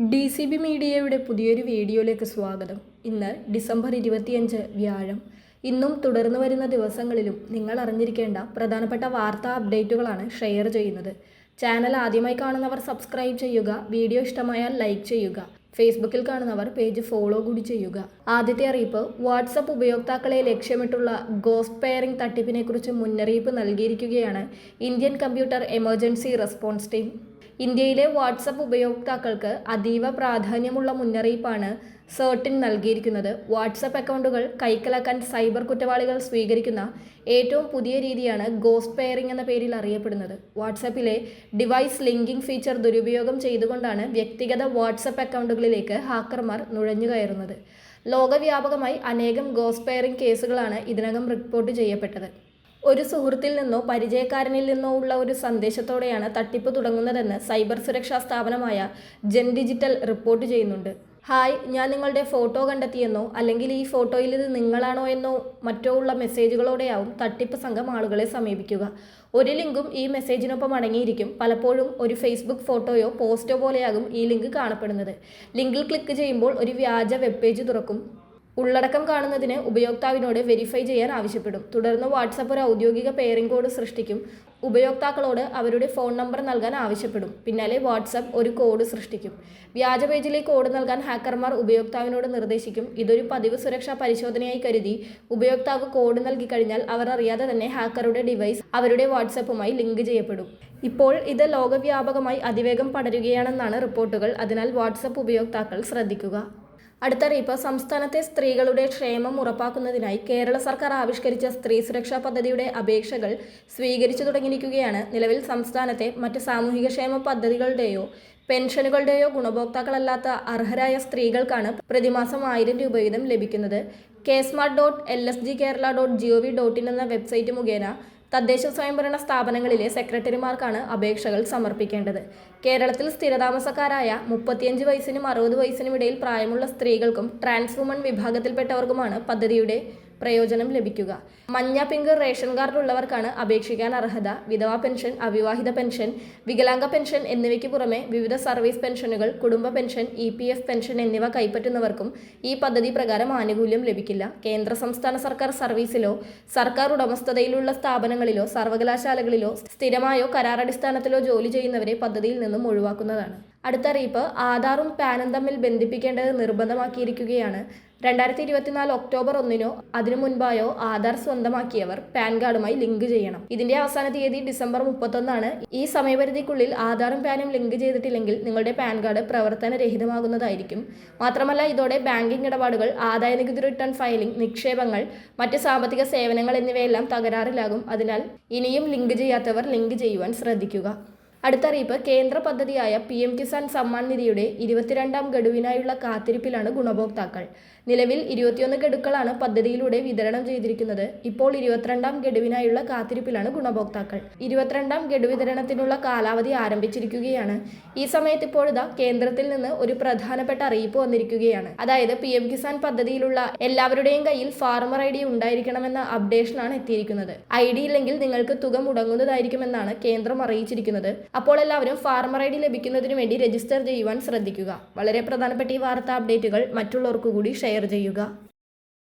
D C B മീഡിയയുടെ പുതിയൊരു വീഡിയോയിലേക്ക് സ്വാഗതം. ഇന്ന് ഡിസംബർ ഇരുപത്തിയഞ്ച് വ്യാഴം. ഇന്നും തുടർന്നു വരുന്ന ദിവസങ്ങളിലും നിങ്ങൾ അറിഞ്ഞിരിക്കേണ്ട പ്രധാനപ്പെട്ട വാർത്താ അപ്ഡേറ്റുകളാണ് ഷെയർ ചെയ്യുന്നത്. ചാനൽ ആദ്യമായി കാണുന്നവർ സബ്സ്ക്രൈബ് ചെയ്യുക വീഡിയോ ഇഷ്ടമായാൽ ലൈക്ക് ചെയ്യുക ഫേസ്ബുക്കിൽ കാണുന്നവർ പേജ് ഫോളോ കൂടി ചെയ്യുക. ആദ്യത്തെ അറിയിപ്പ് വാട്സപ്പ് ഉപയോക്താക്കളെ ലക്ഷ്യമിട്ടുള്ള ഗോസ്റ്റ് പെയറിംഗ് തട്ടിപ്പിനെക്കുറിച്ച് മുന്നറിയിപ്പ് നൽകിയിരിക്കുകയാണ് Indian computer emergency response team. ഇന്ത്യയിലെ വാട്സപ്പ് ഉപയോക്താക്കൾക്ക് അതീവ പ്രാധാന്യമുള്ള മുന്നറിയിപ്പാണ് സേർട്ടിൻ നൽകിയിരിക്കുന്നത്. വാട്സപ്പ് അക്കൗണ്ടുകൾ കൈക്കലാക്കാൻ സൈബർ കുറ്റവാളികൾ സ്വീകരിക്കുന്ന ഏറ്റവും പുതിയ രീതിയാണ് ഗോസ്റ്റ് പെയറിംഗ് എന്ന പേരിൽ അറിയപ്പെടുന്നത്. വാട്സപ്പിലെ ഡിവൈസ് ലിങ്കിംഗ് ഫീച്ചർ ദുരുപയോഗം ചെയ്തുകൊണ്ടാണ് വ്യക്തിഗത വാട്സപ്പ് അക്കൗണ്ടുകളിലേക്ക് ഹാക്കർമാർ നുഴഞ്ഞുകയറുന്നത് ലോകവ്യാപകമായി അനേകം ഗോസ്റ്റ് പെയറിംഗ് കേസുകളാണ് ഇതിനകം റിപ്പോർട്ട് ചെയ്യപ്പെട്ടത്. ഒരു സുഹൃത്തിൽ നിന്നോ പരിചയക്കാരനിൽ നിന്നോ ഉള്ള ഒരു സന്ദേശത്തോടെയാണ് തട്ടിപ്പ് തുടങ്ങുന്നതെന്ന് സൈബർ സുരക്ഷാ സ്ഥാപനമായ ജെൻ ഡിജിറ്റൽ റിപ്പോർട്ട് ചെയ്യുന്നുണ്ട്. ഹായ് ഞാൻ നിങ്ങളുടെ ഫോട്ടോ കണ്ടെത്തിയെന്നോ അല്ലെങ്കിൽ ഈ ഫോട്ടോയിൽ ഇത് നിങ്ങളാണോ എന്നോ മറ്റോ ഉള്ള മെസ്സേജുകളോടെയാവും തട്ടിപ്പ് സംഘം ആളുകളെ സമീപിക്കുക. ഒരു ലിങ്കും ഈ മെസ്സേജിനൊപ്പം അടങ്ങിയിരിക്കും. പലപ്പോഴും ഒരു ഫേസ്ബുക്ക് ഫോട്ടോയോ പോസ്റ്റോ പോലെയാകും ഈ ലിങ്ക് കാണപ്പെടുന്നത്. ലിങ്കിൽ ക്ലിക്ക് ചെയ്യുമ്പോൾ ഒരു വ്യാജ വെബ് പേജ് തുറക്കും. ഉള്ളടക്കം കാണുന്നതിന് ഉപയോക്താവിനോട് വെരിഫൈ ചെയ്യാൻ ആവശ്യപ്പെടും. തുടർന്ന് വാട്സപ്പ് ഒരു ഔദ്യോഗിക പെയറിംഗ് കോഡ് സൃഷ്ടിക്കും. ഉപയോക്താക്കളോട് അവരുടെ ഫോൺ നമ്പർ നൽകാൻ ആവശ്യപ്പെടും. പിന്നാലെ വാട്സപ്പ് ഒരു കോഡ് സൃഷ്ടിക്കും. വ്യാജ പേജിലെ കോഡ് നൽകാൻ ഹാക്കർമാർ ഉപയോക്താവിനോട് നിർദ്ദേശിക്കും. ഇതൊരു പതിവ് സുരക്ഷാ പരിശോധനയായി കരുതി ഉപയോക്താവ് കോഡ് നൽകി കഴിഞ്ഞാൽ അവർ അറിയാതെ തന്നെ ഹാക്കറുടെ ഡിവൈസ് അവരുടെ വാട്സപ്പുമായി ലിങ്ക് ചെയ്യപ്പെടും. ഇപ്പോൾ ഇത് ലോകവ്യാപകമായി അതിവേഗം പടരുകയാണെന്നാണ് റിപ്പോർട്ടുകൾ. അതിനാൽ വാട്സപ്പ് ഉപയോക്താക്കൾ ശ്രദ്ധിക്കുക. അടുത്ത അറിയിപ്പ് സംസ്ഥാനത്തെ സ്ത്രീകളുടെ ക്ഷേമം ഉറപ്പാക്കുന്നതിനായി കേരള സർക്കാർ ആവിഷ്കരിച്ച സ്ത്രീ സുരക്ഷാ പദ്ധതിയുടെ അപേക്ഷകൾ സ്വീകരിച്ചു തുടങ്ങിയിരിക്കുകയാണ്. നിലവിൽ സംസ്ഥാനത്തെ മറ്റ് സാമൂഹികക്ഷേമ പദ്ധതികളുടെയോ പെൻഷനുകളുടെയോ ഗുണഭോക്താക്കളല്ലാത്ത അർഹരായ സ്ത്രീകൾക്കാണ് പ്രതിമാസം ആയിരം രൂപ വീതം ലഭിക്കുന്നത്. K smart dot L S G Kerala dot dot in എന്ന വെബ്സൈറ്റ് മുഖേന തദ്ദേശ സ്വയംഭരണ സ്ഥാപനങ്ങളിലെ സെക്രട്ടറിമാർക്കാണ് അപേക്ഷകൾ സമർപ്പിക്കേണ്ടത്. കേരളത്തിൽ സ്ഥിരതാമസക്കാരായ മുപ്പത്തിയഞ്ച് വയസ്സിനും അറുപത് വയസ്സിനും ഇടയിൽ പ്രായമുള്ള സ്ത്രീകൾക്കും ട്രാൻസ് വുമൺ വിഭാഗത്തിൽപ്പെട്ടവർക്കുമാണ് പദ്ധതിയുടെ പ്രയോജനം ലഭിക്കുക. മഞ്ഞ പിങ്ക് റേഷൻ കാർഡ് ഉള്ളവർക്കാണ് അപേക്ഷിക്കാൻ അർഹത. വിധവാ പെൻഷൻ അവിവാഹിത പെൻഷൻ വികലാംഗ പെൻഷൻ എന്നിവയ്ക്ക് പുറമെ വിവിധ സർവീസ് പെൻഷനുകൾ കുടുംബ pension E P F pension എന്നിവ കൈപ്പറ്റുന്നവർക്കും ഈ പദ്ധതി പ്രകാരം ആനുകൂല്യം ലഭിക്കില്ല. കേന്ദ്ര സംസ്ഥാന സർക്കാർ സർവീസിലോ സർക്കാർ ഉടമസ്ഥതയിലുള്ള സ്ഥാപനങ്ങളിലോ സർവകലാശാലകളിലോ സ്ഥിരമായോ കരാറടിസ്ഥാനത്തിലോ ജോലി ചെയ്യുന്നവരെ പദ്ധതിയിൽ നിന്നും ഒഴിവാക്കുന്നതാണ്. അടുത്ത ആധാറും പാനും തമ്മിൽ ബന്ധിപ്പിക്കേണ്ടത് നിർബന്ധമാക്കിയിരിക്കുകയാണ്. രണ്ടായിരത്തി ഇരുപത്തിനാല് ഒക്ടോബർ ഒന്നിനോ അതിനു മുൻപായോ ആധാർ സ്വന്തമാക്കിയവർ പാൻ കാർഡുമായി ലിങ്ക് ചെയ്യണം. ഇതിന്റെ അവസാന തീയതി ഡിസംബർ മുപ്പത്തൊന്നാണ്. ഈ സമയപരിധിക്കുള്ളിൽ ആധാറും പാനും ലിങ്ക് ചെയ്തിട്ടില്ലെങ്കിൽ നിങ്ങളുടെ പാൻ കാർഡ് പ്രവർത്തനരഹിതമാകുന്നതായിരിക്കും. മാത്രമല്ല ഇതോടെ ബാങ്കിംഗ് ഇടപാടുകൾ ആദായ നികുതി റിട്ടേൺ ഫയലിംഗ് നിക്ഷേപങ്ങൾ മറ്റ് സാമ്പത്തിക സേവനങ്ങൾ എന്നിവയെല്ലാം തകരാറിലാകും. അതിനാൽ ഇനിയും ലിങ്ക് ചെയ്യാത്തവർ ലിങ്ക് ചെയ്യുവാൻ ശ്രദ്ധിക്കുക. അടുത്ത അറിയിപ്പ് കേന്ദ്ര പദ്ധതിയായ പി എം കിസാൻ സമ്മാൻ നിധിയുടെ ഇരുപത്തിരണ്ടാം ഗഡുവിനായുള്ള കാത്തിരിപ്പിലാണ് ഗുണഭോക്താക്കൾ. നിലവിൽ ഇരുപത്തിയൊന്ന് ഗഡുക്കളാണ് പദ്ധതിയിലൂടെ വിതരണം ചെയ്തിരിക്കുന്നത്. ഇപ്പോൾ ഇരുപത്തിരണ്ടാം ഗഡുവിനായുള്ള കാത്തിരിപ്പിലാണ് ഗുണഭോക്താക്കൾ. ഇരുപത്തിരണ്ടാം ഗഡു വിതരണത്തിനുള്ള കാലാവധി ആരംഭിച്ചിരിക്കുകയാണ്. ഈ സമയത്ത് ഇപ്പോഴിതാ കേന്ദ്രത്തിൽ നിന്ന് ഒരു പ്രധാനപ്പെട്ട അറിയിപ്പ് വന്നിരിക്കുകയാണ്. അതായത് പി എം കിസാൻ പദ്ധതിയിലുള്ള എല്ലാവരുടെയും കയ്യിൽ ഫാർമർ ഐ ഡി ഉണ്ടായിരിക്കണമെന്ന അപ്ഡേഷനാണ് എത്തിയിരിക്കുന്നത്. ഐ ഡി ഇല്ലെങ്കിൽ നിങ്ങൾക്ക് തുക മുടങ്ങുന്നതായിരിക്കുമെന്നാണ് കേന്ദ്രം അറിയിച്ചിരിക്കുന്നത്. അപ്പോൾ എല്ലാവരും ഫാർമർ ഐ ഡി ലഭിക്കുന്നതിന് വേണ്ടി രജിസ്റ്റർ ചെയ്യുവാൻ ശ്രദ്ധിക്കുക. വളരെ പ്രധാനപ്പെട്ട ഈ വാർത്താ അപ്ഡേറ്റുകൾ മറ്റുള്ളവർക്ക് കൂടി ഷെയർ ചെയ്യുക.